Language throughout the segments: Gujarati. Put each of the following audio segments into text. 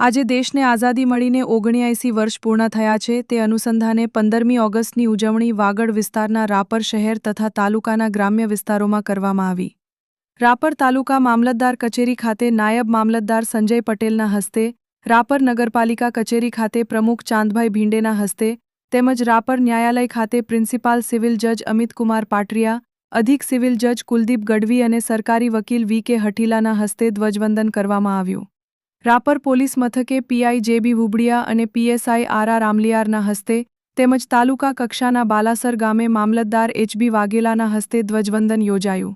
આજે દેશને આઝાદી મળીને ઓગણ્યાએંસી વર્ષ પૂર્ણ થયા છે, તે અનુસંધાને પંદરમી ઓગસ્ટની ઉજવણી વાગડ વિસ્તારના રાપર શહેર તથા તાલુકાના ગ્રામ્ય વિસ્તારોમાં કરવામાં આવી. રાપર તાલુકા મામલતદાર કચેરી ખાતે નાયબ મામલતદાર સંજય પટેલના હસ્તે, રાપર નગરપાલિકા કચેરી ખાતે પ્રમુખ ચાંદભાઈ ભીંડેના હસ્તે, તેમજ રાપર ન્યાયાલય ખાતે પ્રિન્સિપાલ સિવિલ જજ અમિતકુમાર પાટરિયા અધિક સિવિલ જજ કુલદીપ ગઢવી અને સરકારી વકીલ વી કે હઠીલાના હસ્તે ધ્વજવંદન કરવામાં આવ્યું. રાપર પોલીસ મથકે પીઆઈ જેબી વુબડિયા અને પીએસઆઈ આર આર આમલિયારના હસ્તે તેમજ તાલુકા કક્ષાના બાલાસર ગામે મામલતદાર એચબી વાઘેલાના હસ્તે ધ્વજવંદન યોજાયું.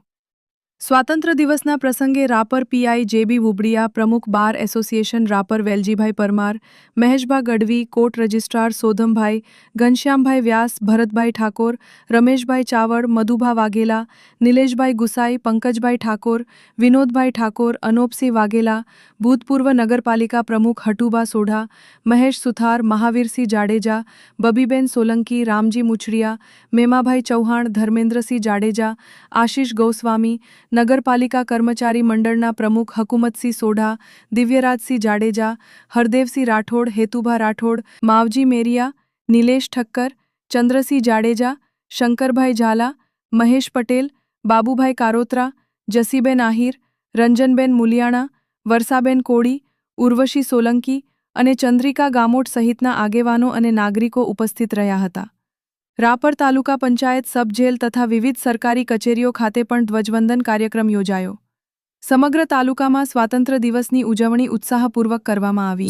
સ્વાતંત્ર્ય દિવસના પ્રસંગે રાપર પીઆઈ જેબી વુબડિયા પ્રમુખ bar association Rapar Veljibhai Parmar, Maheshbha Gadhvi, court registrar Sodhambhai, Ghanshyambhai Vyas, Bharatbhai Thakor, Rameshbhai Chavad, Madhubha Vaghela, Nileshbhai Gusai, Pankajbhai Thakor, Vinodbhai Thakor, Anopsinh Vaghela, ભૂતપૂર્વ નગરપાલિકા પ્રમુખ હટુબા સોઢા, મહેશ સુથાર, મહાવીરસિંહ જાડેજા, બબીબેન સોલંકી, રામજી મુછડિયા, મેમાભાઈ ચૌહાણ, ધર્મેન્દ્રસિંહ જાડેજા, આશીષ ગૌસ્વામી નગરપાલિકા કર્મચારી મંડળના પ્રમુખ હકુમતસિંહ સોઢા, દિવ્યરાજસિંહ જાડેજા, હરદેવસિંહ રાઠોડ, હેતુભા રાઠોડ, માવજી મેરિયા, નિલેશ ઠક્કર, ચંદ્રસિંહ જાડેજા, શંકરભાઈ ઝાલા, મહેશ પટેલ, બાબુભાઈ કારોત્રા, જસીબેન આહિર, રંજનબેન મુલિયાણા, વર્ષાબેન કોળી, ઉર્વશી સોલંકી અને ચંદ્રિકા ગામોટ સહિતના આગેવાનો અને નાગરિકો ઉપસ્થિત રહ્યા હતા. રાપર તાલુકા પંચાયત સબ જેલ તથા વિવિધ સરકારી કચેરીઓ ખાતે પણ ધ્વજવંદન કાર્યક્રમ યોજાયો. સમગ્ર તાલુકામાં સ્વાતંત્ર્ય દિવસની ઉજવણી ઉત્સાહપૂર્વક કરવામાં આવી.